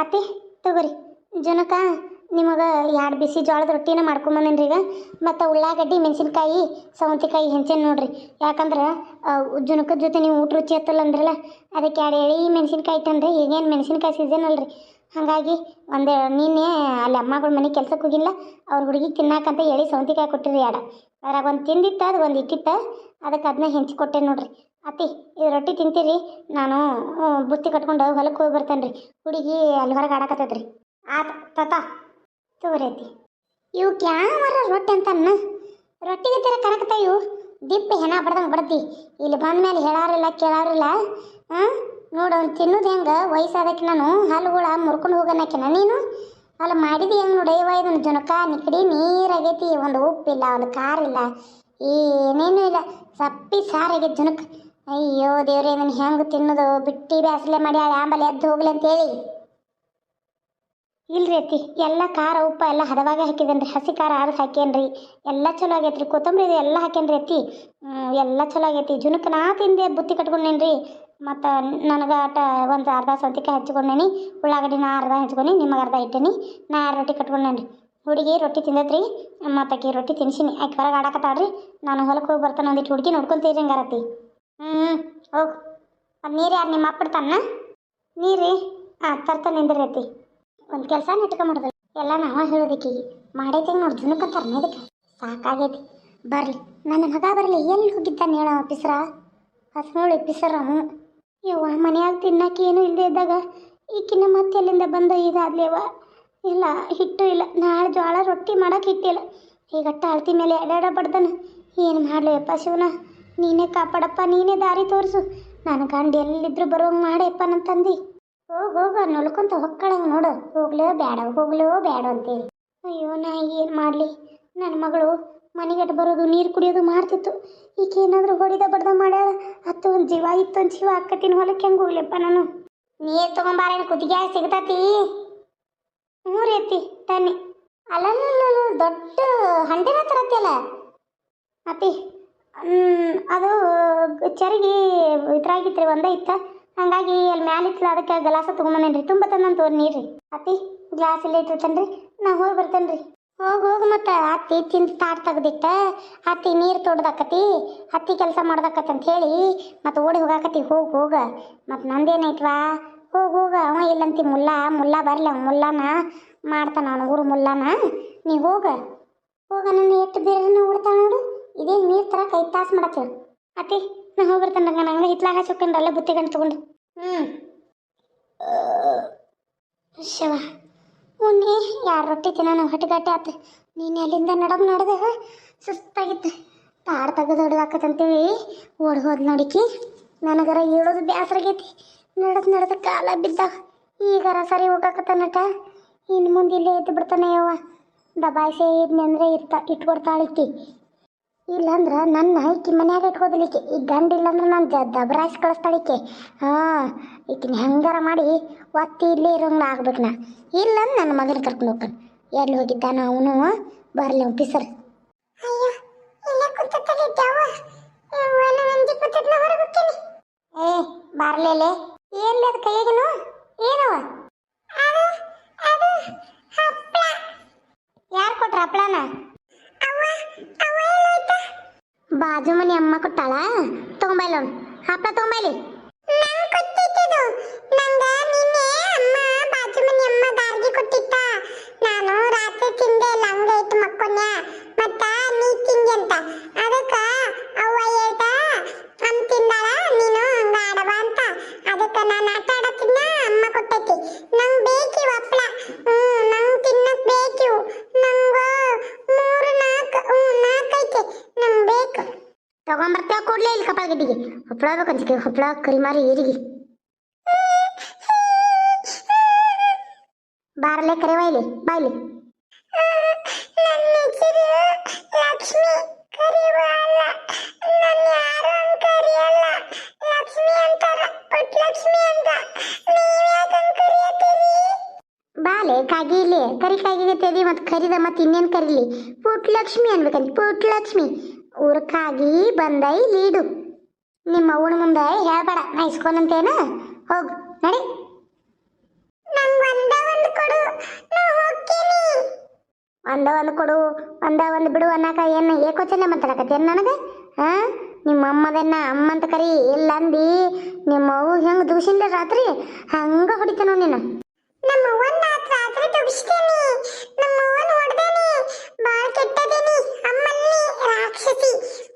ಅತ್ತಿ ತಗೋರಿ. ಜನಕ, ನಿಮಗೆ ಎರಡು ಬಿಸಿ ಜೋಳದ ರೊಟ್ಟಿನ ಮಾಡ್ಕೊಂಬಂದೇನ್ರಿ ಈಗ? ಮತ್ತು ಉಳ್ಳಾಗಡ್ಡಿ, ಮೆಣಸಿನ್ಕಾಯಿ, ಸೌಂತಿಕಾಯಿ ಹೆಂಚೇನು ನೋಡ್ರಿ. ಯಾಕಂದ್ರೆ ಜುನಕದ ಜೊತೆ ನೀವು ಊಟ ರುಚಿ ಹತ್ತಲ್ಲ ಅಂದ್ರಲ್ಲ, ಅದಕ್ಕೆ ಎರಡು ಎಳಿ ಮೆಣಸಿನ್ಕಾಯಿ ತಂದ್ರೆ. ಈಗೇನು ಮೆಣಸಿನ್ಕಾಯಿ ಸೀಸನ್ ಅಲ್ರಿ. ಹಾಗಾಗಿ ಒಂದು ನಿನ್ನೆ ಅಲ್ಲಿ ಅಮ್ಮಗಳ ಮನೆ ಕೆಲ್ಸಕ್ಕೆ ಹೋಗಿಲ್ಲ, ಅವ್ರ ಹುಡುಗಿಗೆ ತಿನ್ನಾಕಂತ ಹೇಳಿ ಸೌಂತಿಕಾಯಿ ಕೊಟ್ಟಿರಿ ಎರಡು ಅದ್ರಾಗ ಒಂದು ತಿಂದಿತ್ತ, ಅದು ಒಂದು ಇಟ್ಟಿತ್ತ ಅದಕ್ಕೆ ಅದನ್ನ ಹೆಂಚಿ ಕೊಟ್ಟೆ ನೋಡ್ರಿ. ಅತ್ತಿ, ಇದು ರೊಟ್ಟಿ ತಿಂತೀರಿ? ನಾನು ಬುತ್ತಿ ಕಟ್ಕೊಂಡು ಹೊಲಕ್ಕೆ ಹೋಗಿ ಬರ್ತೇನೆ ರೀ ಹುಡುಗಿ ಅಲ್ಲಿ ಹೊರಗೆ ಆಡಕತ್ತೈತ್ರಿ. ಆತು, ತಾತ. ತಗೋರಿ ಅತ್ತಿ. ಇವಕ್ಕೆ ಯಾವರ ರೊಟ್ಟಿ ಅಂತನ್ನ ರೊಟ್ಟಿಗೆ ತರ ಕರಕತ್ತಾವ ಇವು. ದಿಪ್ಪಿ ಹೆಣ ಬಡ್ದಂಗೆ ಬಡ್ದಿ ಇಲ್ಲಿ ಬಂದ ಮೇಲೆ ಹೇಳಾರಿಲ್ಲ, ಕೇಳಾರಿಲ್ಲ. ಹಾಂ ನೋಡು, ಅವ್ನು ತಿನ್ನೋದು ಹೆಂಗೆ? ವಯಸ್ಸಾದಕ್ಕೆ ನಾನು ಹಲ್ಲುಗಳ ಮುರ್ಕೊಂಡು ಹೋಗೋಣಕ್ಕಿನ ನೀನು? ಅಲ್ಲಿ, ಮಾಡಿದಿ ಹೆಂಗೆ ನೋಡಿ? ಇವ ಇದನ್ನು ಜುನಕ ನಿಕಡಿ ನೀರಾಗೈತಿ. ಒಂದು ಉಪ್ಪಿಲ್ಲ, ಒಂದು ಖಾರ ಇಲ್ಲ ಏನೇನೂ ಇಲ್ಲ. ಸಪ್ಪಿ ಸಾರಾಗೈತಿ ಜುನಕ್ ಅಯ್ಯೋ ದೇವ್ರೆ, ಇದನ್ನು ಹೆಂಗೆ ತಿನ್ನೋದು? ಬಿಟ್ಟಿ ಬ್ಯಾಸಲೆ ಮಾಡಿ ಆಂಬಲೆ ಎದ್ದು ಹೋಗ್ಲಿ ಅಂತೇಳಿ. ಇಲ್ರಿ ಅತ್ತಿ, ಎಲ್ಲ ಖಾರ ಉಪ್ಪ ಎಲ್ಲ ಹದವಾಗ ಹಾಕಿದೇನ್ರಿ ಹಸಿ ಖಾರ ಆರಿಸಿ ಹಾಕೇನ್ರಿ. ಎಲ್ಲ ಚಲೋ ಆಗೈತ್ರಿ. ಕೊತ್ತಂಬರಿ ಇದು ಎಲ್ಲ ಹಾಕೇನ್ರಿ ಅತ್ತಿ. ಎಲ್ಲ ಚಲೋ ಆಗೈತಿ ಜುನಕ್ಕೆ ನಾ ತಿಂದೆ ಬುತ್ತಿ ಕಟ್ಕೊಂಡೇನ್ರಿ. ಮತ್ತು ನನಗೆ ಆಟ ಒಂದು ಅರ್ಧ ಸೌತಿಕಾಯಿ ಹಚ್ಕೊಂಡೇನಿ ಉಳ್ಳಾಗಡ್ಡಿ ನಾ ಅರ್ಧ ಹಚ್ಕೊಂಡು ನಿಮಗೆ ಅರ್ಧ ಇಟ್ಟೇನಿ. ನಾ ಎರಡು ರೊಟ್ಟಿ ಕಟ್ಕೊಂಡೇನ್ರಿ. ಹುಡುಗಿ ರೊಟ್ಟಿ ತಿಂದೈತ್ರಿ ಮತ್ತು ಆಕಿ ರೊಟ್ಟಿ ತಿನ್ಸಿನಿ. ಆಕೆ ಹೊರಗೆ ಆಡಕತ್ತಾಳ್ರಿ. ನಾನು ಹೊಲಕ್ಕೆ ಹೋಗಿ ಬರ್ತಾನೆ ಒಂದಿಟ್ಟು ಹುಡುಗಿ ನೋಡ್ಕೊಂತೀರಿ ಹಂಗಾರತಿ ಹ್ಞೂ ಹೋಗಿ ನೀರು ಯಾರು ನಿಮ್ಮ ಅಪ್ಪಿಡ್ತಾನ ನೀರಿ? ಹಾಂ ತರ್ತಾನೆ ನಿಂದಿರೈತಿ. ಒಂದು ಕೆಲಸ ಇಟ್ಕೊಂಬಿಡ್ದು ಎಲ್ಲ ನಾವ ಹೇಳೋದಕ್ಕೀಗ ಮಾಡೈತೆ ನೋಡಿ ತರ ಇದಕ್ಕೆ. ಸಾಕಾಗೈತಿ. ಬರಲಿ. ನನ್ನ ಮಗ ಬರಲಿ. ಎಲ್ಲಿ ಹೋಗಿದ್ದಾನೆ ಹೇಳ ಪಿಸ್ರ? ಹಸ್ನೋಳಿ ಪಿಸರ ಹ್ಞೂ. ಇವ ಮನೆಯಾಗ ತಿನ್ನಕ್ಕೆ ಏನು ಇಲ್ಲದೆ ಇದ್ದಾಗ ಈಕಿನ ಮತ್ತೆ ಎಲ್ಲಿಂದ ಬಂದ ಇದಾದ್ಲೇವ? ಇಲ್ಲ, ಹಿಟ್ಟು ಇಲ್ಲ. ನಾಳೆ ಜೋಳ ರೊಟ್ಟಿ ಮಾಡಕ್ಕೆ ಹಿಟ್ಟಿಲ್ಲ. ಈಗಟ್ಟ ಅಳ್ತಿ ಮೇಲೆ ಎಡಾಡ ಬಡ್ದನ. ಏನು ಮಾಡಲಿಯಪ್ಪ ಶಿವನ? ನೀನೇ ಕಾಪಾಡಪ್ಪ ನೀನೇ ದಾರಿ ತೋರಿಸು. ನನ್ನ ಗಂಡು ಎಲ್ಲಿದ್ರು ಬರೋಂಗೆ ಮಾಡಪ್ಪ ನನ್ನ ತಂದಿ. ಹೋಗ್ ಹೋಗ ನೊಲ್ಕೊಂತ ಹೊಕ್ಕಳಂಗೆ ನೋಡು. ಹೋಗ್ಲೋ ಬೇಡ ಹೋಗ್ಲೋ ಬೇಡ ಅಂತೇಳಿ. ಅಯ್ಯೋ ನಾ ಏನು ಮಾಡಲಿ? ನನ್ನ ಮಗಳು ಮನೆಗಟ್ಟು ಬರೋದು ನೀರು ಕುಡಿಯೋದು ಮಾಡ್ತಿತ್ತು ಈಕೆ ಏನಾದರೂ ಹೊಡಿದ ಬಡ್ದ ಮಾಡ್ಯಾರ ಹತ್ತು ಒಂದು ಜೀವ ಇತ್ತು ಒಂದು ಜೀವ ಅಕ್ಕತಿನ ಹೊಲಕ್ಕೆ ಹೆಂಗೆ ಹೋಗ್ಲಪ್ಪ ನಾನು? ನೀರು ತೊಗೊಂಬಾರೇನು ಕುದಿಗೆ ಸಿಗ್ತತಿ? ಹ್ಞೂ ರೀ ಅತ್ತಿ ತನ್ನಿ. ಅಲ್ಲಲ್ಲ ದೊಡ್ಡ ಹಂಡಿನ ತರತ್ತಿಯಲ್ಲ ಹ್ಮ್, ಅದು ಚರಿಗೆ ಇದ್ರಾಗಿತ್ತು ರೀ ಒಂದೇ ಇತ್ತು ಹಾಗಾಗಿ ಅಲ್ಲಿ ಮ್ಯಾಲ ಅದಕ್ಕೆ ಗಲಾಸ ತೊಗೊಂಬಂದೇನ್ರಿ ತುಂಬ ತಂದಂತ ತೋರಿ ನೀರ್ರಿ. ಅತ್ತಿ ಗ್ಲಾಸ್ ಇಲ್ಲ ಇಟ್ಟಿರ್ತಾನೆ ರೀ ನಾ ಹೋಗಿ ಬರ್ತೇನೆ ರೀ ಹೋಗಿ ಹೋಗಿ ಮತ್ತೆ ಅತ್ತಿ ತಿಂದು ತಾಟ್ ತೆಗ್ದಿಟ್ಟ. ಅತ್ತಿ ನೀರು ತೊಡ್ದಾಕತಿ ಅತ್ತಿ ಕೆಲಸ ಮಾಡ್ದಾಕತಿ ಅಂತ ಹೇಳಿ ಮತ್ತೆ ಓಡಿ ಹೋಗಾಕತಿ ಹೋಗಿ, ಹೋಗ. ಮತ್ತು ನಂದೇನೈತ್ವಾ? ಹೋಗಿ, ಹೋಗ. ಅವ ಇಲ್ಲಂತಿ ಮುಲ್ಲ ಮುಲ್ಲ ಬರಲಿ, ಅವ ಮುಲ್ಲಾನ ಮಾಡ್ತಾನ, ಅವನ ಊರು ಮುಲ್ಲಾನ. ನೀ ಹೋಗ. ಹೋಗ, ನನ್ನ ಎಷ್ಟು ಬೇರೆ ಓಡ್ತಾಳ ನೋಡು. ಇದೇ ನೀರು ಥರ ಕೈ ತಾಸು ಮಾಡತ್ತೇವೆ ಅತ್ತಿ ನಾ ಹೋಗಿ ರಂಗ ನಂಗೆ ಹಿತ್ಲಾಗ ಹಚ್ಕೊಂಡ್ರಲ್ಲ ಬುತ್ತಿ ಗಂಟು ತಗೊಂಡು. ಹ್ಞೂ ಶಿವ. ಮೊನ್ನೆ ಯಾರು ರೊಟ್ಟಿ ತಿನ್ನೋಣ ಹೊಟ್ಟೆಗಟ್ಟೆ ಆತು. ನೀನು ಅಲ್ಲಿಂದ ನಡಮ್ ನಡೆದ ಸುಸ್ತಾಗಿತ್ತು. ತಾಡ್ ತೆಗೆದು ಹೊಡೆದಾಕತ್ತಂತೇಳಿ ಓಡಿ ಹೋದ್ ನೋಡಿಕಿ. ನನಗರ ಹೇಳೋದು ಬ್ಯಾಸರಾಗೈತಿ ನಡದ್ ನಡೆದ ಕಾಲ ಬಿದ್ದಾವ. ಈಗರ ಸರಿ ಹೋಗಾಕತ್ತ ನಟ. ಇನ್ನು ಮುಂದೆ ಇಲ್ಲೇ ಎದ್ದು ಬಿಡ್ತಾನೆ ಯವ್ವ. ದಬಾಯಿಸಿ ಇದ್ನಂದ್ರೆ ಅಂದ್ರೆ ಇರ್ತಾ ಇಟ್ಕೊಡ್ತಾಳಿಕ್ಕಿ ಇಲ್ಲಂದ್ರ ನನ್ನ ಈಕಿ ಮನ್ಯಾಗ ಹೋಗಲಿಕ್ಕೆ. ಈ ಗಂಡ ಇಲ್ಲಾಂದ್ರೆ ನಾನು ಜ ದಬರಾಯಿಸಿ ಕಳಿಸ್ತಾಳಿಕ್ಕೆ. ಹಾಂ ಈಕಿನ ಹೆಂಗಾರ ಮಾಡಿ ಒತ್ತಿ ಇಲ್ಲೇ ಇರೋಂಗ ಆಗ್ಬೇಕು ನಾ ಇಲ್ಲಂದ್ರೆ ನನ್ನ ಮಗನ ಕರ್ಕೊಂಡು ಹೋಗ್ತಾನೆ. ಎಲ್ಲಿ ಹೋಗಿದ್ದಾನ ಅವನು? ಬರಲಿ ಆಫೀಸರ್ ಏ ಬಾರ್ಲೇಲೆ ಏನ್ಲಿ ಅದು ಕೈಯಾಗಿನ? ಏನವ? ಯಾರು ಕೊಟ್ರ ಹಪ್ಳನ? ಬಾಜು ಮನೆ ಅಮ್ಮ ಕೊಟ್ಟಾಳ? ತಗೊಂಬೈಲ ಹಪ್ಪ ತಗೊಂಬೈಲಿ ನಾನು ರಾತ್ರಿ ತಿಂದೆ ಇಲ್ಲ ಹಂಗೆ ಇಟ್ಟು ಮಕ್ಕೊನ್ಯ ಮತ್ತ ನೀ ತಿಂದೆ ಅಂತ ಅದಕ್ಕ ಅವ್ವ ಹೇಳ್ದ ಅಮ್ಮ ತಿಂದಾಳ ನೀನು ಹಂಗ ಆಡವ ಅಂತ ಅದಕ್ಕ ನಾನು ಆಟ ಆಡತ್ತಿದ್ನ ಅಮ್ಮ ಕೊಟ್ಟೈತಿ ನಂಗ್ ಬೇಕಿವ್ ಹಪ್ಳ ಹ್ಮ್ ನಂಗ್ ತಿನ್ನಕ್ ಬೇಕಿವ್ ನಂಗ ಮೂರು ನಾಲ್ಕು ಹ್ಮ್ ನಾಲ್ಕೈತೆ ನಂಗ್ ಬೇಕು ತಗೊಂಬರ್ತೇವ ಕಪಾಳ ಗಡ್ಡಿಗೆ ಹಪ್ಪಳ ಬೇಕಂತ ಹಪ್ಪಳ ಕರಿಮಾರಿ ಏರಿಗೆ. ಬಾರಲೆ ಕರೆವ ಇಲ್ಲಿ ಬಾಯ್ಲಿ. ಕರಿಯತ್ತೀರಿ? ಬಾಲೆ ಕಾಗಿಲಿ ಕರಿ ಕಾಗಿಗೆ ತೆದಿ ಮತ್ತೆ ಕರಿದ ಮತ್ತೆ ಇನ್ನೇನು ಕರೀಲಿ? ಪುಟ್ಲಕ್ಷ್ಮಿ ಅನ್ಬೇಕಂತ ಪುಟ್ಲಕ್ಷ್ಮಿ ಕಾಗಿ ಬಂದೈ ಲೀಡು. ನಿಮ್ಮ ಅವ್ವನ ಮುಂದೆ ಹೇಳ್ಬೇಡ ನಾ ಇಸ್ಕೊಂಡಂತೇನ? ಹೋಗು ನಡಿ. ಒಂದ ಒಂದು ಕೊಡು ಒಂದ ಒಂದು ಬಿಡು ಅನ್ನಕ ಏನು ಏಕೋಚನೆ ಮಾತಾಡಕತ್ತೇನು ನನಗೆ? ಹಾ? ನಿಮ್ಮ ಅಮ್ಮದನ್ನ ಅಮ್ಮ ಅಂತ ಕರಿ ಇಲ್ಲ ಅಂದಿ ನಿಮ್ಮ ಅವು ಹೆಂಗೆ ದೂಷಿಂದ ರಾತ್ರಿ? ಹಂಗ ಹೊಡಿತಾನೋ ನೀನು. ನಮ್ಮ ರಾತ್ರಿ ದುಬಿಸ್ತೀನಿ ನಮ್ಮ ಅವ್ವನ ಹೊಡೆದೇನಿ ಭಾಳ ಅಮ್ಮಲ್ಲಿ ರಾಕ್ಷಸಿ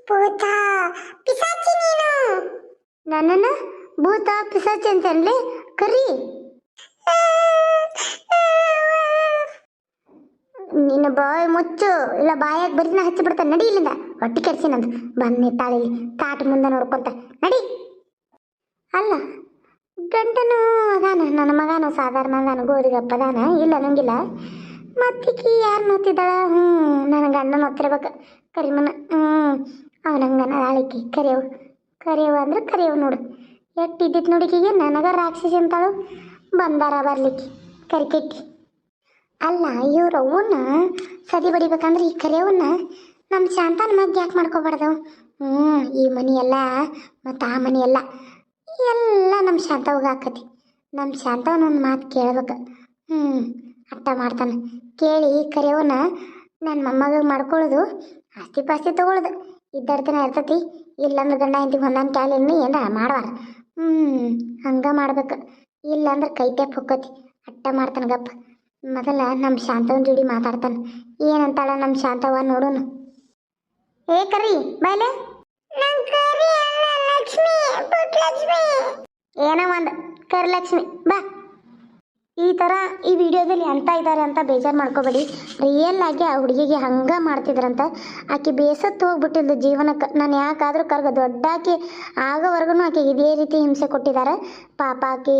ಪೂತ ನನ್ನನ್ನ ಭೂತ ಪಿಸಾಚಿ ಅಂತ ಅನ್ಲಿ ಕರಿ. ನಿನ್ನ ಬಾಯ್ ಮುಚ್ಚು. ಇಲ್ಲ, ಬಾಯಾಗ ಬರೀನ ಹಚ್ಚಿ ಬಿಡ್ತಾನೆ. ನಡಿ ಇಲ್ಲಿಂದ. ಹೊಟ್ಟಿ ಕೆಡ್ಸಿ ನಂದು ಬನ್ನಿ ತಾಳಿ ತಾಟ ಮುಂದೆ ನೋಡ್ಕೊಂತ ನಡಿ. ಅಲ್ಲ ಗಂಟನು ಅದಾನ? ನನ್ನ ಮಗನೂ ಸಾಧಾರಣ ಅದಾನ? ಗೋರಿಗಪ್ಪ ಅದಾನ? ಇಲ್ಲ, ನಂಗಿಲ್ಲ. ಮತ್ತಿಕಿ ಯಾರು ನೋತಿದ್ದಾಳ? ಹ್ಞೂ ನನ್ನ ಗಂಡನ ನೋತಿರ್ಬೇಕು. ಕರಿಮನ. ಹ್ಞೂ ಅವನಂಗನ ಆಳಿಕಿ. ಕರಿಯವು ಕರಿಯವು ಅಂದ್ರೆ ಕರಿಯವು ನೋಡು. ಎಟ್ಟಿದ್ದಿತ್ತು ಈಗ ನನಗ ರಾಕ್ಷಸಿ ಅಂತಾಳು. ಬಂದಾರ ಬರ್ಲಿಕ್ಕೆ ಕರಿಕೆಟ್ಟಿ ಅಲ್ಲ, ಇವ್ರ ಅವನ್ನ ಸದಿ ಬಡಿಬೇಕಂದ್ರೆ ಈ ಕರೆಯವನ್ನ ನಮ್ಮ ಶಾಂತನ ಮಗ್ ಯಾಕೆ ಮಾಡ್ಕೋಬಾರ್ದು? ಹ್ಞೂ ಈ ಮನೆಯೆಲ್ಲ ಮತ್ತು ಆ ಮನೆಯೆಲ್ಲ ಎಲ್ಲ ನಮ್ಮ ಶಾಂತವಾಗ ಹಾಕತಿ ನಮ್ಮ ಶಾಂತವ್ನ ಒಂದು ಮಾತು ಕೇಳ್ಬೇಕು. ಹ್ಞೂ ಅರ್ಥ ಮಾಡ್ತಾನೆ. ಕೇಳಿ ಕರೆಯವನ್ನ ನನ್ನ ಮೊಮ್ಮಗ ಮಾಡ್ಕೊಳ್ಳೋದು ಆಸ್ತಿ ಪಾಸ್ತಿ ತೊಗೊಳ್ಳೋದು ಇದ್ದಾಡ್ತಾನೆ ಇರ್ತತಿ. ಇಲ್ಲಂದ್ರೆ ಗಂಡ ಹೆಂಡತಿ ಹೊಂದಾಣಿಕೆ ಆಗಲಿ ಏನ ಮಾಡವಾರ. ಹ್ಞೂ ಹಂಗೆ ಮಾಡ್ಬೇಕು. ಇಲ್ಲಾಂದ್ರೆ ಕೈ ತೆಪ್ಪ ಹೊಕ್ಕತಿ. ಅಟ್ಟ ಮಾಡ್ತಾನೆ ಗಪ್ಪ. ಮೊದಲ ನಮ್ಮ ಶಾಂತವನ್ ಜೋಡಿ ಮಾತಾಡ್ತಾನೆ. ಏನಂತಾಳ ನಮ್ಮ ಶಾಂತವ ನೋಡೋನು. ಏ ಕರಿ ಬಾಯ್ಲೆ. ಏನೋ ಒಂದು ಕರಿಲಕ್ಷ್ಮಿ. ಬಾ. ಈ ಥರ ಈ ವಿಡಿಯೋದಲ್ಲಿ ಅಂತ ಇದ್ದಾರೆ ಅಂತ ಬೇಜಾರು ಮಾಡ್ಕೋಬೇಡಿ. ರಿಯಲ್ ಆಗಿ ಆ ಹುಡುಗಿಗೆ ಹಂಗೆ ಮಾಡ್ತಿದ್ರಂತ, ಆಕೆ ಬೇಸತ್ತು ಹೋಗ್ಬಿಟ್ಟಿದ್ದು ಜೀವನಕ್ಕೆ. ನಾನು ಯಾಕಾದರೂ ಕರ್ಗ ದೊಡ್ಡಾಕಿ ಆಗೋವರೆಗೂ ಆಕೆಗೆ ಇದೇ ರೀತಿ ಹಿಂಸೆ ಕೊಟ್ಟಿದ್ದಾರೆ ಪಾಪ ಆಕಿ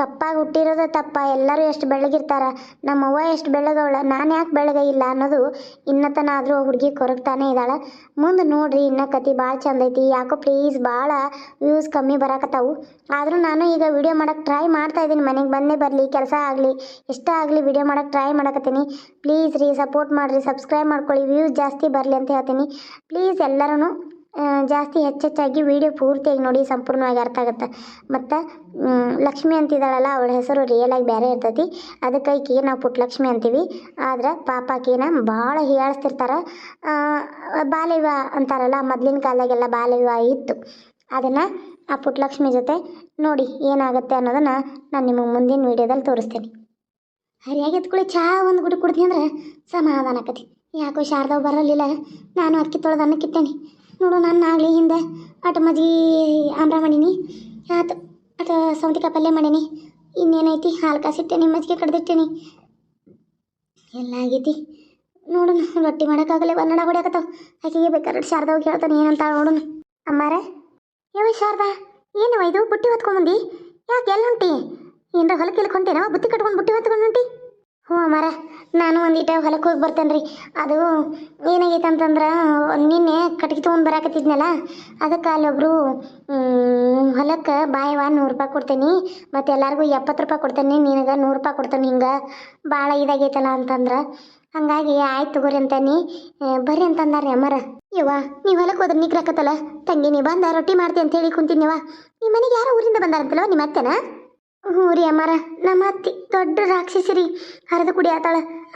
ಕಪ್ಪಾಗಿ ಹುಟ್ಟಿರೋದು ತಪ್ಪ. ಎಲ್ಲರೂ ಎಷ್ಟು ಬೆಳಗಿರ್ತಾರ ನಮ್ಮವ್ವ ಎಷ್ಟು ಬೆಳಗವಳ ನಾನು ಯಾಕೆ ಬೆಳಗ ಇಲ್ಲ ಅನ್ನೋದು ಇನ್ನತನ ಆದರೂ ಹುಡುಗಿ ಕೊರಗ್ತಾನೆ ಇದ್ದಾಳೆ. ಮುಂದೆ ನೋಡ್ರಿ ಇನ್ನ ಕತಿ ಭಾಳ ಚಂದ ಐತಿ. ಯಾಕೋ ಪ್ಲೀಸ್ ಭಾಳ ವ್ಯೂಸ್ ಕಮ್ಮಿ ಬರಾಕತ್ತಾವು. ಆದರೂ ನಾನು ಈಗ ವಿಡಿಯೋ ಮಾಡಕ್ಕೆ ಟ್ರೈ ಮಾಡ್ತಾ ಇದ್ದೀನಿ. ಮನೆಗೆ ಬಂದೇ ಬರಲಿ, ಕೆಲಸ ಆಗಲಿ, ಇಷ್ಟ ಆಗಲಿ ವಿಡಿಯೋ ಮಾಡಕ್ಕೆ ಟ್ರೈ ಮಾಡಕತ್ತೀನಿ. ಪ್ಲೀಸ್ ರೀ ಸಪೋರ್ಟ್ ಮಾಡಿರಿ ಸಬ್ಸ್ಕ್ರೈಬ್ ಮಾಡ್ಕೊಳ್ಳಿ. ವ್ಯೂಸ್ ಜಾಸ್ತಿ ಬರಲಿ ಅಂತ ಹೇಳ್ತೀನಿ. ಪ್ಲೀಸ್ ಎಲ್ಲರೂ ಜಾಸ್ತಿ ಹೆಚ್ಚೆಚ್ಚಾಗಿ ವಿಡಿಯೋ ಪೂರ್ತಿಯಾಗಿ ನೋಡಿ, ಸಂಪೂರ್ಣವಾಗಿ ಅರ್ಥ ಆಗುತ್ತೆ. ಮತ್ತು ಲಕ್ಷ್ಮಿ ಅಂತಿದ್ದಾಳಲ್ಲ, ಅವಳ ಹೆಸರು ರಿಯಲಾಗಿ ಬೇರೆ ಇರ್ತೈತಿ. ಅದಕ್ಕೆ ಈಕಿಗೆ ನಾವು ಪುಟ್ಟಲಕ್ಷ್ಮಿ ಅಂತೀವಿ. ಆದ್ರೆ ಪಾಪ ಆಕಿನ ಭಾಳ ಹೀಯಾಳಿಸ್ತಿರ್ತಾರೆ. ಬಾಲ್ಯ ವಿವಾಹ ಅಂತಾರಲ್ಲ, ಮೊದಲಿನ ಕಾಲದಾಗೆಲ್ಲ ಬಾಲ್ಯ ವಿವಾಹ ಇತ್ತು. ಅದನ್ನು ಆ ಪುಟ್ಟಲಕ್ಷ್ಮಿ ಜೊತೆ ನೋಡಿ, ಏನಾಗುತ್ತೆ ಅನ್ನೋದನ್ನು ನಾನು ನಿಮಗೆ ಮುಂದಿನ ವೀಡಿಯೋದಲ್ಲಿ ತೋರಿಸ್ತೀನಿ. ಹರಿಯಾಗಿ ಎತ್ಕೊಳ್ಳಿ ಚಹಾ ಒಂದು ಗುಡಿ ಕುಡ್ದಿ ಅಂದ್ರೆ ಸಮಾಧಾನ ಆಕತಿ. ಯಾಕೋ ಶಾರದವ್ ಬರಲಿಲ್ಲ. ನಾನು ಅಕ್ಕಿ ತೊಳೆದು ಅನ್ನಕ್ಕಿಟ್ಟೇನಿ. ನೋಡು, ನಾನು ಆಗಲಿ ಹಿಂದೆ. ಅಟ ಮಜ್ಗಿ ಆಮ್ರ ಮಾಡೀನಿ ಆತು ಅಟ ಸೌಂತಿಕ ಪಲ್ಯ ಮಾಡೀನಿ. ಇನ್ನೇನೈತಿ? ಹಾಲು ಕಾಸಿಟ್ಟೇನಿ ಮಜ್ಜಿಗೆ ಕಡ್ದಿಟ್ಟೇನಿ. ಎಲ್ಲ ಆಗೈತಿ. ನೋಡೋಣ ರೊಟ್ಟಿ ಮಾಡೋಕ್ಕಾಗಲ್ಲ ಕನ್ನಡ ಹೊಡ್ಯಾಕತ್ತಾವ. ಆಕೆಗೆ ಬೇಕಾದ್ರೆ ಹೋಗಿ ಹೇಳ್ತಾನೆ, ಏನಂತ ನೋಡೋಣ ಅಮ್ಮಾರೆ? ಯಾವ ಶಾರದಾ ಏನು ಇದು? ಬುಟ್ಟಿ ಹೊತ್ಕೊಂಬಂದಿ ಯಾಕೆ ಎಲ್ಲಿ ಹೊಂಟಿ? ಏನರ ಹೊಲಕ್ಕೆ ಇಲ್ಲಿ ಹೊಂಟೇನೋ ಬುತ್ತಿ ಕಟ್ಕೊಂಡು ಬುಟ್ಟಿ ಹೊತ್ಕೊಂಡು ಹೊಂಟಿ? ಹ್ಞೂ ಅಮ್ಮಾರ ನಾನು ಒಂದಿಟ ಹೊಲಕ್ಕೆ ಹೋಗಿ ಬರ್ತೇನೆ ರೀ ಅದು ಏನಾಗೈತೆ ಅಂತಂದ್ರೆ, ನಿನ್ನೆ ಕಟ್ಗೆ ತೊಗೊಂಡು ಬರಾಕತ್ತಿದ್ನಲ್ಲ, ಅದಕ್ಕೆ ಅಲ್ಲೊಬ್ರು ಹೊಲಕ್ಕೆ ಬಾಯವ ನೂರು ರೂಪಾಯಿ ಕೊಡ್ತೇನೆ, ಮತ್ತು ಎಲ್ಲರಿಗೂ ಎಪ್ಪತ್ತು ರೂಪಾಯಿ ಕೊಡ್ತೇನೆ, ನಿನಗೆ ನೂರು ರೂಪಾಯಿ ಕೊಡ್ತೇನೆ, ಹಿಂಗೆ ಭಾಳ ಇದಾಗೈತಲ್ಲ ಅಂತಂದ್ರೆ. ಹಂಗಾಗಿ ಆಯ್ತು ತಗೋರಿ ಅಂತಾನೆ. ಬರ್ರಿ ಅಂತಂದಾರೆ ಅಮ್ಮಾರ. ಇವ ನೀವು ಹೊಲಕ್ಕೆ ಹೋದ್ರೆ ನಿಗ್ರಾಕತ್ತಲ್ಲ. ತಂಗಿ, ನೀ ಬಂದ ರೊಟ್ಟಿ ಮಾಡ್ತಿ ಅಂತ ಹೇಳಿ ಕುಂತೀನಿವ ನಿಮ್ಮ ಮನೆಗೆ ಯಾರೋ ಊರಿಂದ ಬಂದಾರಂತಲ್ವ ನಿಮ್ಮ ಅತ್ತೆನಾ? ಹ್ಞೂ ರೀ ಅಮ್ಮಾರ. ನಮ್ಮ ಅತ್ತಿ ದೊಡ್ಡ ರಾಕ್ಷಸಿ ರೀ. ಹರಿದು ಕುಡಿ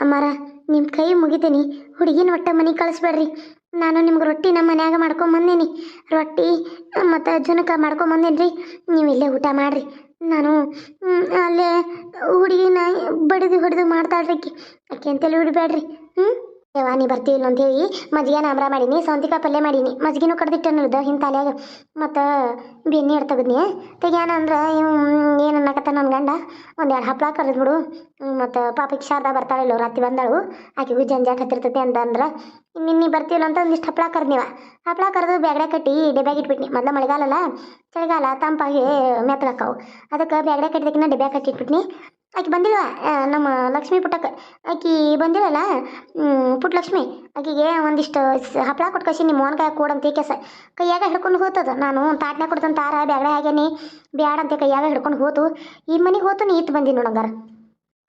ಅಮ್ಮಾರ ನಿಮ್ಮ ಕೈ ಮುಗಿತೀನಿ. ಹುಡುಗಿನ ಒಟ್ಟ ಮನೆಗೆ ಕಳಿಸ್ಬೇಡ್ರಿ. ನಾನು ನಿಮ್ಗೆ ರೊಟ್ಟಿ ನಮ್ಮ ಮನ್ಯಾಗ ಮಾಡ್ಕೊಂಬಂದೇನಿ ರೊಟ್ಟಿ ಮತ್ತು ಜುನಕ ಮಾಡ್ಕೊಂಬಂದೇನಿ ರೀ ನೀವು ಇಲ್ಲೇ ಊಟ ಮಾಡಿರಿ. ನಾನು ಅಲ್ಲೇ ಹುಡುಗಿನ ಬಡಿದು ಹೊಡೆದು ಮಾಡ್ತಾಳ್ರಿ ಆಕೆ. ಅಂತೇಳಿ ಬಿಡಬೇಡ್ರಿ ಹ್ಞೂ ಯವ್ವ, ನೀ ಬರ್ತೀವಿಲ್ಲ ಅಂತೇಳಿ ಮಜ್ಜಿಗೆ ನಾಮ್ರ ಮಾಡೀನಿ ಸೌಂತಿಕಾಯಿ ಪಲ್ಯ ಮಾಡೀನಿ. ಮಜ್ಜಿಗೆನೂ ಕಡ್ದಿಟ್ಟನಿರ್ದ ಹಿಂಗೆ ತಲೆಯಾಗ. ಮತ್ತು ಬೆನ್ನಿ ಹಿಡ್ ತೆಗದ್ನಿ. ತೆಗ್ಯಾನ ಅಂದ್ರೆ ಏನು ಅನ್ನಕತ್ತ ನನ್ನ ಗಂಡ? ಒಂದೆರಡು ಹಪ್ಪಳ ಕರೆದ್ಬಿಡು ಮತ್ತು ಪಾಪಕ್ಕೆ ಶಾರದಾ ಬರ್ತಾಳಿಲ್ಲ, ರಾತ್ರಿ ಬಂದಾಳು. ಆಕೆಗೂ ಜಂಜಾಟ ಹತ್ತಿರ್ತೈತೆ ಅಂತ ಅಂದ್ರೆ, ನಿನ್ನೆ ಬರ್ತೀವಲ್ಲ ಅಂತ ಒಂದಿಷ್ಟು ಹಪ್ಪಳ ಕರೆದ್ನಿವ ಹಪ್ಪಳ ಕರೆದು ಬ್ಯಾಗ್ಡೆ ಕಟ್ಟಿ ಡೆಬ್ಯಾಗ ಇಟ್ಬಿಟ್ನಿ. ಮೊದಲ ಮಳೆಗಾಲಲ್ಲ, ಚಳಿಗಾಲ ತಂಪಾಗಿ ಮೆತ್ತಗಾಕಾವು ಅದಕ್ಕೆ ಬ್ಯಾಗ್ಡೆ ಕಟ್ಟಿದಕ್ಕಿನ ಡೆಬ್ಯಾಗ ಕಟ್ಟಿಟ್ಬಿಟ್ನಿ ಆಕೆ ಬಂದಿಲ್ವ? ನಮ್ಮ ಲಕ್ಷ್ಮಿ ಪುಟ್ಟಕ್ಕೆ. ಆಕಿ ಪುಟ್ಟ ಲಕ್ಷ್ಮಿ. ಆಕಿಗೆ ಒಂದಿಷ್ಟು ಹಪ್ಪಳ ಕೊಟ್ಟು ಕಸಿ ನಿಮ್ಮ ಮೋಹನ್ ಕೈಯಾಗ ಕೊಡಂತ ಕೇಸ ಕೈಯಾಗ ಹಿಡ್ಕೊಂಡು ಹೋತದ. ನಾನು ತಾಟ್ನ್ಯಾಗ ಕೊಡ್ತಾನೆ ತಾರ ಬ್ಯಾಡ ಹಾಗೇನಿ ಬ್ಯಾಡ ಅಂತ ಕೈಯಾಗ ಹಿಡ್ಕೊಂಡು ಹೋತು. ಈ ಮನೆಗೆ ಹೋತು ನೀ ಇತ್ತು ಬಂದಿ ನೋಡಂಗಾರ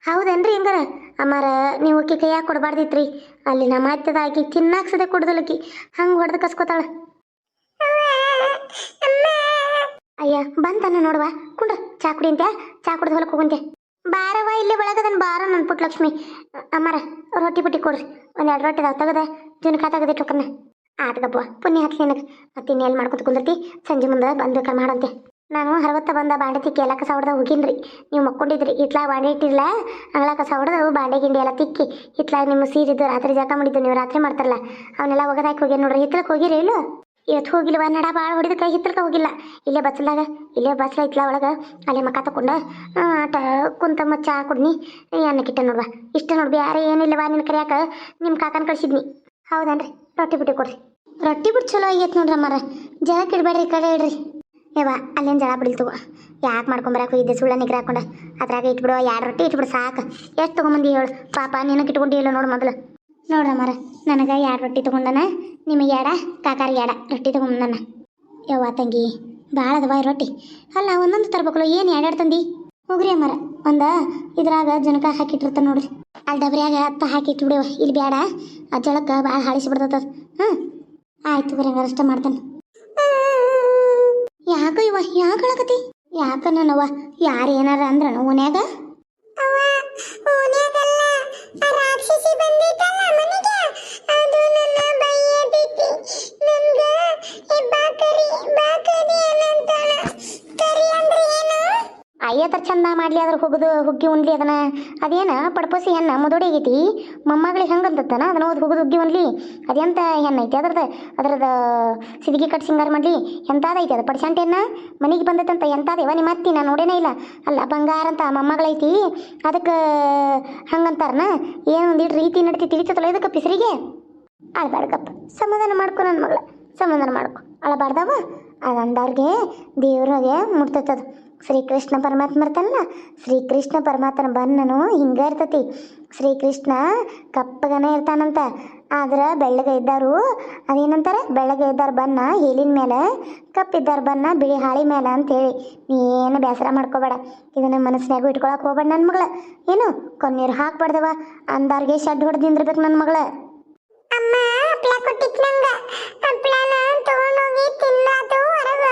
ಹೌದೇನ್ರಿ ಹಿಂಗಾರ? ಅಮ್ಮಾರ, ನೀವು ಆಕೆ ಕೈಯಾಗ ಕೊಡಬಾರ್ದಿತ್ರಿ. ಅಲ್ಲಿ ನಮ್ಮ ಅತ್ತದ ಆಕಿ ತಿನ್ನಾಕ್ಸದೆ ಸದ ಕೊಡ್ದಲಕ್ಕಿ. ಹಂಗೆ ಹೊಡೆದು ಕಸ್ಕೋತಾಳ. ಅಯ್ಯ ಬಂತಾನ ನೋಡುವ. ಕುಂಡ್ರ, ಚಾ ಕುಡಿ ಚಾ ಕುಡ್ದು ಹೊಲಕ್ಕೆ ಹೋಗಂತೆ ಬಾರವ ಇಲ್ಲಿ ಒಳಗದನ್ ಬಾರ ನನ್ನ ಪುಟ್ಲಕ್ಷ್ಮಿ ಅಮ್ಮಾರ, ರೊಟ್ಟಿ ಪುಟ್ಟಿ ಕೊಡ್ರಿ. ಒಂದ್ ಎರಡು ರೊಟ್ಟಿ ಅದಾವ, ತಗದೆ. ಜುನ್ಕ ತೆಗದಿಟ್ಟು ಹೋಕನ್ನ ಆಟದಪ್ಪ ಪುಣ್ಯ ಹಾಕ್ಲಿ ನನಗೆ. ಮತ್ತೆ ಇನ್ನೆಲ್ಲಿ ಮಾಡ್ಕೊತ ಕುಂದಿರ್ತಿ? ಸಂಜೆ ಮುಂದೆ ಬಂದ್ಬೇಕಾರೆ ಮಾಡಂತೆ. ನಾನು ಅರವತ್ತ ಬಂದ ಬಾಂಡೆ ತಿಕ್ಕಿ ಎಲ್ಲ ಕಸ ಹೊಡೆದ ಹೋಗಿನ್ರಿ ನೀವು ಮಕ್ಕೊಂಡಿದ್ರಿ. ಇತ್ಲಾಗ ಬಾಂಡೆ ಇಟ್ಟಿಲ್ಲ ಅಂಗಳ ಕಸ ಹೊಡೆದು ಬಾಂಡೆ ಗಿಂಡಿ ಎಲ್ಲ ತಿಕ್ಕಿ. ಇತ್ಲಾಗ ನಿಮ್ಮ ಸೀರಿದ್ದು ರಾತ್ರಿ ಜಾಕ ಮಾಡಿದ್ದು, ನೀವು ರಾತ್ರಿ ಮಾಡ್ತಾರಲ್ಲ ಅವನ್ನೆಲ್ಲ ಒಗದಾಕಿ ಹೋಗಿ ನೋಡ್ರಿ. ಹಿತ್ತಲಕ್ಕೆ ಹೋಗಿರಿ ಇಲ್ಲ ಇವತ್ತು ಹೋಗಿಲ್ವ? ನಡ ಭಾಳ ಹೊಡೆದ ಕೈ ಹಿತ್ತಲ್ಕ ಹೋಗಿಲ್ಲ. ಇಲ್ಲೇ ಬಸ್ಲಾಗ ಇಲ್ಲೇ ಬಸ್ಲ ಐತ್ಲ ಒಳಗೆ ಅಲ್ಲೇ ಮಕ್ಕ ತಕೊಂಡ ಆ, ಟ ಕುಂತಮ್ಮ ಚಾ ಕುಡ್ನಿ. ಅನ್ನಕ್ಕಿಟ್ಟ ನೋಡ್ವಾ ಇಷ್ಟ ನೋಡ್ಬಿ ಯಾರೇ ಏನಿಲ್ಲವಾ ನಿನ್ನ ಕರಿಯಾಕ ನಿಮ್ಮ ಕಾಕನ್ ಕಳ್ಸಿದ್ನಿ. ಹೌದನ್ರಿ? ರೊಟ್ಟಿ ಬಿಟ್ಟು ಕೊಡ್ರಿ. ರೊಟ್ಟಿ ಬಿಟ್ಟು ಚಲೋ ಆಗೈತೆ ನೋಡ್ರಿ ಅಮ್ಮಾರ. ಜಳಕ್ಕೆ ಕಿಡ್ಬೇಡ್ರಿ ಕಡೆ ಇಡ್ರಿ. ಯವ್ವ ಅಲ್ಲೇನು ಜಳ ಬಿಡ್ತವ ಯಾಕೆ ಮಾಡ್ಕೊಂಬರಕ್ಕೆ ಇದ್ದೆ ಸುಳ್ಳ ನಿಗ್ರ ಹಾಕೊಂಡ. ಅದ್ರಾಗ ಇಟ್ಬಿಡು ಎರಡು ರೊಟ್ಟಿ ಇಟ್ಬಿಡು ಸಾಕು. ಎಷ್ಟು ತಗೊಂಬಂದಿ ಹೇಳು? ಪಾಪ ನಿನಗೆ ಇಟ್ಕೊಂಡಿಲ್ಲ ನೋಡು ಮೊದಲು. ನೋಡ್ರ ಮರ ನನಗೆ ಎರಡು ರೊಟ್ಟಿ ತೊಗೊಂಡನ, ನಿಮಗೆ ಎಡ ಕಾಕಾರಿಗೆ ಎಡ ರೊಟ್ಟಿ ತೊಗೊಂಡನ. ಯವ್ವ ತಂಗಿ ಭಾಳ ಅದವ ರೊಟ್ಟಿ. ಅಲ್ಲ, ಒಂದೊಂದು ತರ್ಬೇಕಲ್ಲ, ಏನು ಎರಡೆರಡು ತಂದಿ? ಹೋಗ್ರಿ ಅಮ್ಮರ, ಒಂದು ಇದ್ರಾಗ ಜನಕ ಹಾಕಿಟ್ಟಿರ್ತಾನೆ ನೋಡ್ರಿ. ಅಲ್ಲಿ ಡಬ್ರಿಯಾಗ ಹತ್ತ ಹಾಕಿಟ್ಟು ಬಿಡುವ ಇಲ್ಲಿ ಬೇಡ ಆ ಜಳಕ್ಕೆ ಭಾಳ ಹಾಳಿಸಿ ಬಿಡ್ತದ. ಹಾಂ? ಆಯ್ತು ಬರೀ ಅಷ್ಟ ಮಾಡ್ತಾನೆ. ಯಾಕ ಇವ ಯಾಕೆ ಹೇಳಕತಿ ಯಾಕ ನನ್ನವ್ವ, ಯಾರು ಏನಾರ ಅಂದ್ರಣ ಓನ್ಯಾಗ ರಾಕ್ಷಸಿ ಬಂದಿದ್ದಲ್ಲ ಮನೆಗೆ? ಅದು ನನ್ನ ಬೈಯ ಬಿಟ್ಟಿ. ನನ್ಗ ಬಾಕರಿ ಬಾಕರಿ ಅನ್ನಂತಾಳ ಕರಿ ಅಂದ್ರೆ ಏನು? ಅಯ್ಯತರ ಚಂದ ಮಾಡ್ಲಿ, ಅದ್ರ ಹುಗ್ದು, ಹುಗ್ಗಿ ಉಣ್ಲಿ ಅದನ್ನ. ಅದೇನ? ಪಡ್ಪಸಿ ಹೆಣ್ಣ, ಮುದೋಡಿ ಆಗೈತಿ. ಮೊಮ್ಮಗಳಿಗೆ ಹಂಗಂತತ್ತನ? ಅದನ್ನ ಓದ್ ಹುಗ್ದು, ಹುಗ್ಗಿ ಉಣ್ಲಿ. ಅದೆಂತ ಹೆಣ್ಣೈತಿ? ಅದ್ರದ ಅದ್ರದ ಸಿದಿಗೆ ಕಟ್ ಸಿಂಗಾರ ಮಾಡ್ಲಿ. ಎಂತಾದೈತಿ ಅದು? ಪಡ್ಸಂಟೇನ ಮನೆಗೆ ಬಂದೈತಂತ ಎಂಥದೇವ ನಿಮ್ಮ ಅತ್ತಿ ನಾನು ನೋಡೇನೇ ಇಲ್ಲ. ಅಲ್ಲ, ಬಂಗಾರ ಅಂತ ಮೊಮ್ಮಗಳೈತಿ, ಅದಕ್ಕೆ ಹಂಗಂತಾರನ? ಏನು ಒಂದಿಟ್ಟು ರೀತಿ ನಡೀತಿ ತಿಳಿತದಲ್ಲ ಇದಕ್ಕೆ ಪಿಸರಿಗೆ? ಕಪ್ಪ ಸಮಾಧಾನ ಮಾಡ್ಕೊ ನನ್ನ ಮಗಳ, ಸಮಾಧಾನ ಮಾಡ್ಕೊ. ಅಳಬಾರ್ದವ ಅದಂದವ್ರಿಗೆ ದೇವ್ರಿಗೆ ಮುಟ್ತೈತದು. ಶ್ರೀಕೃಷ್ಣ ಪರಮಾತ್ಮ ಇರ್ತಾನಲ್ಲ, ಶ್ರೀಕೃಷ್ಣ ಪರಮಾತ್ಮನ ಬನ್ನನು ಹಿಂಗ ಇರ್ತತಿ. ಶ್ರೀಕೃಷ್ಣ ಕಪ್ಪಗನೆ ಇರ್ತಾನಂತ. ಆದ್ರೆ ಬೆಳ್ಳಗೆ ಇದ್ದಾರು. ಅದೇನಂತಾರೆ? ಬೆಳ್ಳಗೆ ಇದ್ದಾರ ಬನ್ನ ಹೀಲಿನ ಮೇಲೆ ಕಪ್ಪಿದ್ದಾರ ಬನ್ನ ಬಿಳಿ ಹಾಳಿ ಮೇಲೆ ಅಂತೇಳಿ. ನೀ ಏನು ಬೇಸರ ಮಾಡ್ಕೋಬೇಡ. ಇದನ್ನ ಮನಸ್ಸಿನಾಗೂ ಇಟ್ಕೊಳಕ್ ಹೋಗ್ಬೇಡ ನನ್ನ ಮಗಳ. ಏನು? ಕೊನ್ನೀರು ಹಾಕ್ಬಾರ್ದವ. ಅಂದಾರ್ಗೆ ಶಡ್ ಹೊಡೆದು ನಿಂದಿರ್ಬೇಕು ನನ್ನ ಮಗಳ. ಅಮ್ಮ ತಿನ್ನೋದು, ಹೊರಗ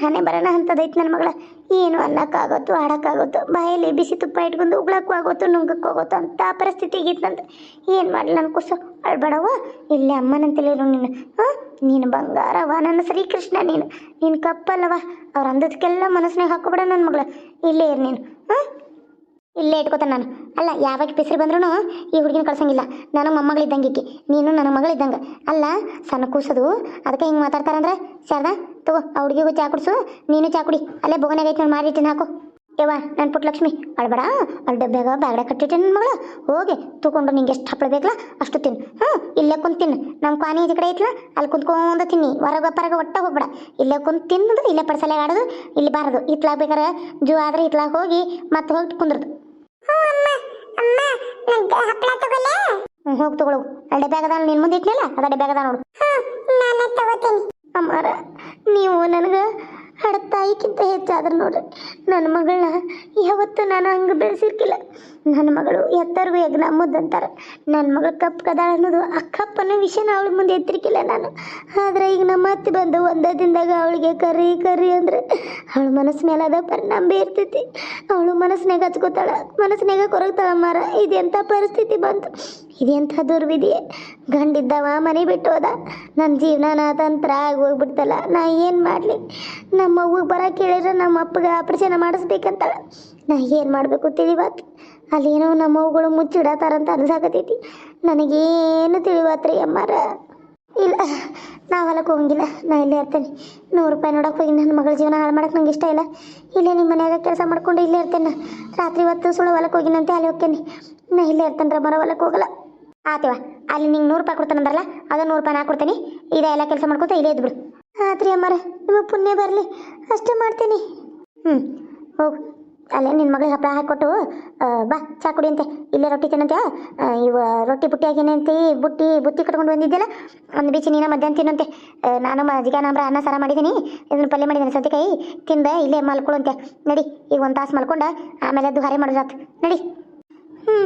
ಹಣೆ ಬರೋಣ ಅಂತದೈತೆ ನನ್ನ ಮಗಳ. ಏನು ಅನ್ನಕ್ಕಾಗೋತು ಆಡೋಕ್ಕಾಗೋತು ಬಾಯಲ್ಲಿ ಬಿಸಿ ತುಪ್ಪ ಇಟ್ಕೊಂಡು ಉಗ್ಳಕ್ಕೂ ಆಗೋತು ನುಂಗಕ್ಕೂ ಆಗೋತು ಅಂತ ಪರಿಸ್ಥಿತಿ ಈಗಿತ್ತಂತ ಏನು ಮಾಡಲಿ ನನ್ನ ಕುಸು? ಅಳ್ಬೇಡವ ಇಲ್ಲೇ ಅಮ್ಮನಂತಲಿರು ನೀನು. ಹಾಂ? ನೀನು ಬಂಗಾರವ ನನ್ನ ಶ್ರೀಕೃಷ್ಣ ನೀನು. ನೀನು ಕಪ್ಪಲ್ಲವ ಅವ್ರು ಅಂದದಕ್ಕೆಲ್ಲ ಮನಸ್ಸಿನಾಗ ಹಾಕೋಬೇಡ ನನ್ನ ಮಗಳ. ಇಲ್ಲೇ ಇರು ನೀನು. ಹಾಂ? ಇಲ್ಲೇ ಇಟ್ಕೋತಾನೆ ನಾನು. ಅಲ್ಲ, ಯಾವಾಗ ಬಿಸಿರು ಬಂದ್ರೂ ಈ ಹುಡುಗಿನ ಕಳ್ಸಂಗಿಲ್ಲ. ನನಗೆ ಮೊಮ್ಮಗಳಿದ್ದಂಗೆ ಈಕಿ. ನೀನು ನನ್ನ ಮಗಳಿದ್ದಂಗೆ. ಅಲ್ಲ, ಸಣ್ಣ ಕೂಸದು. ಅದಕ್ಕೆ ಹಿಂಗೆ ಮಾತಾಡ್ತಾರಂದ್ರೆ, ಶಾರದಾ, ತಗೋ, ಆ ಹುಡುಗಿಗೂ ಚಾ ಕುಡಿಸು. ನೀನು ಚಾ ಕುಡಿ. ಅಲ್ಲೇ ಬೊಗನಾಗ ಐತೆ ನೋಡಿ ಮಾಡಿಟ್ಟಿನ ಹಾಕು. ಯವ್ವ ನನ್ನ ಪುಟ್ಲಕ್ಷ್ಮಿ ಅಳ್ಬೇಡ ಅಲ್ಲಿ ಡಬ್ಬ್ಯಾಗ ಬ್ಯಾಗಡೆ ಕಟ್ಟಿಟ್ಟೆ ನನ್ನ ಮಗಳು. ಹೋಗಿ ತಗೊಂಡು ನಿಂಗೆ ಎಷ್ಟು ಹಪ್ಪಳ ಬೇಕಲ್ಲ ಅಷ್ಟು ತಿನ್ನು. ಹ್ಞೂ ಇಲ್ಲೇ ಕುಂತು ತಿನ್ನು. ನಮ್ಮ ಕಾನಿ ಇದು ಕಡೆ ಐತ್ಲ ಅಲ್ಲಿ ಕುಂತ್ಕೊಂಡು ತಿನ್ನಿ. ಹೊರಗ ಪರಗ ಒಟ್ಟ ಹೋಗ್ಬೇಡ. ಇಲ್ಲೇ ಕುಂತು ತಿನ್ನದು ಇಲ್ಲೇ ಪಡಿಸಲೆ ಆಡೋದು ಇಲ್ಲಿ ಬಾರದು. ಇತ್ಲಾಗ ಬೇಕಾರೆ ಜೂ ಆದ್ರೆ ಇತ್ಲಾಗ ಹೋಗಿ ಮತ್ತೆ ಹೋಗಿ ಕುಂದ್ರದು. ಹ್ಞೂ ಹೋಗಿ ತಗೊಳು. ಅಲ್ಲಿ ಡಬ್ಯಾಗ ಅದಾನ ನಿನ್ ಮುಂದೆ ಇಟ್ನಲ್ಲ ಅದ ಡಬ್ಬೆಗದ ನೋಡು. ಅಮ್ಮಾರ ನೀವು ನನಗೆ ಹಡತಾಯಿಕ್ಕಿಂತ ಹೆಚ್ಚಾದ್ರೆ ನೋಡ್ರಿ. ನನ್ನ ಮಗಳನ್ನ ಯಾವತ್ತೂ ನಾನು ಹಂಗೆ ಬೆಳೆಸಿರ್ಕಿಲ್ಲ. ನನ್ನ ಮಗಳು ಎತ್ತರ್ಗೂ ಯಜ್ಞ ಮುದ್ದಂತಾರೆ. ನನ್ನ ಮಗಳು ಕಪ್ಪು ಕದಾಳ ಅನ್ನೋದು ಆ ಕಪ್ಪನ್ನು ವಿಷಯನ ಅವಳ ಮುಂದೆ ಎತ್ತರಿಕಿಲ್ಲ ನಾನು. ಆದ್ರೆ ಈಗ ನಮ್ಮ ಅತ್ತೆ ಬಂದು ಒಂದೇ ದಿನದಾಗ ಅವಳಿಗೆ ಕರಿ ಕರಿ ಅಂದ್ರೆ ಅವಳ ಮನಸ್ಸು ಮೇಲೆ ಅದ ಪರಿಣಾಮ ಬೀರ್ತೈತಿ. ಅವಳು ಮನಸ್ಸಿನಾಗ ಹಚ್ಕೋತಾಳ, ಮನಸ್ಸಿನಾಗ ಕೊರಗ್ತಾಳ, ಮಾರ ಇದೆಂಥ ಪರಿಸ್ಥಿತಿ ಬಂತು? ಇದೆಂಥ ದುರ್ವಿಧಿಯೇ ಗಂಡಿದ್ದವ ಮನೆ ಬಿಟ್ಟು ಹೋದ. ನನ್ನ ಜೀವನ ತಂತ್ರ ಆಗಿ ಹೋಗ್ಬಿಡ್ತಲ್ಲ, ನಾ ಏನು ಮಾಡಲಿ? ನಮ್ಮ ಅವ್ವಗೆ ಬರಕ್ಕೆ ಹೇಳಿದ್ರೆ ನಮ್ಮ ಅಪ್ಪಗೆ ಆಪರೇಷನ್ ಮಾಡಿಸ್ಬೇಕಂತಾಳ. ನಾ ಏನು ಮಾಡಬೇಕು ತಿಳಿವಾತ್ ಅಲ್ಲೇನೋ ನಮ್ಮ ಅವ್ಗಳು ಮುಚ್ಚಿಡತಾರಂತ ಅನ್ಸಾಕತೈತಿ. ನನಗೇನು ತಿಳಿವಾತ್ರಿ ಅಮ್ಮಾರ. ಇಲ್ಲ ನಾ ಹೊಲಕ್ಕೆ ಹೋಗಂಗಿಲ್ಲ. ನಾ ಇಲ್ಲೇ ಇರ್ತೇನೆ. ನೂರು ರೂಪಾಯಿ ನೋಡಕ್ಕೆ ಹೋಗಿ ನನ್ನ ಮಗಳ ಜೀವನ ಹಾಳು ಮಾಡಕ್ಕೆ ನಂಗೆ ಇಷ್ಟ ಇಲ್ಲ. ಇಲ್ಲೇ ನಿಮ್ಮ ಮನೆಯಾಗ ಕೆಲಸ ಮಾಡ್ಕೊಂಡು ಇಲ್ಲೇ ಇರ್ತೇನೆ. ರಾತ್ರಿ ಹೊತ್ತು ಸುಳ್ಳು ಹೊಲಕ್ಕೆ ಹೋಗಿನಂತೆ ಅಲ್ಲಿ ಹೋಗ್ತೇನೆ. ನಾ ಇಲ್ಲೇ ಇರ್ತೇನೆ ಮರ ಹೊಲಕ್ಕೆ ಹೋಗಲ್ಲ. ಆತಿವ ಅಲ್ಲಿ ನಿಂಗೆ ನೂರು ರೂಪಾಯಿ ಕೊಡ್ತಾನಂದ್ರಲ್ಲ ಅದು ನೂರು ರೂಪಾಯಿ ನಾ ಕೊಡ್ತೇನೆ. ಇದೇ ಎಲ್ಲ ಕೆಲಸ ಮಾಡ್ಕೊತ ಇಲ್ಲೇ ಇದ್ಬಿಡು. ಆತ್ರಿ ಅಮ್ಮಾರ, ನಿಮಗೆ ಪುಣ್ಯ ಬರಲಿ. ಅಷ್ಟೇ ಮಾಡ್ತೀನಿ. ಹ್ಞೂ ಹೋಗು. ಅಲ್ಲೇ ನಿನ್ನ ಮಗಳಿಗೆ ಹಪ್ಪಳ ಹಾಕಿಕೊಟ್ಟು ಬಾ, ಚಾ ಕುಡಿಯಂತೆ ಇಲ್ಲೇ ರೊಟ್ಟಿ ತಿನ್ನಂತೆ ಇವ ರೊಟ್ಟಿ ಬುಟ್ಟಿ ಆಗಿನಂತೆ ಬುಟ್ಟಿ, ಬುತ್ತಿ ಕಟ್ಕೊಂಡು ಬಂದಿದ್ದೆಲ್ಲ ಒಂದು ಬೀಚಿ ನೀನು ಮಧ್ಯಾಹ್ನ ತಿನ್ನಂತೆ. ನಾನು ಮಜ್ಜಿಗೆ ನಂಬ್ರ ಅನ್ನ ಸಾರ ಮಾಡಿದ್ದೀನಿ. ಇದನ್ನು ಪಲ್ಯ ಮಾಡಿದ್ದೀನಿ ಸೌತೆಕಾಯಿ. ತಿಂದ, ಇಲ್ಲೇ ಮಲ್ಕೊಳಂತೆ. ನಡಿ, ಈಗ ಒಂದು ತಾಸು ಮಲ್ಕೊಂಡ, ಆಮೇಲೆ ಅದು ಹರೆ ಮಾಡಿದ್ರಾತು ನಡಿ. ಹ್ಞೂ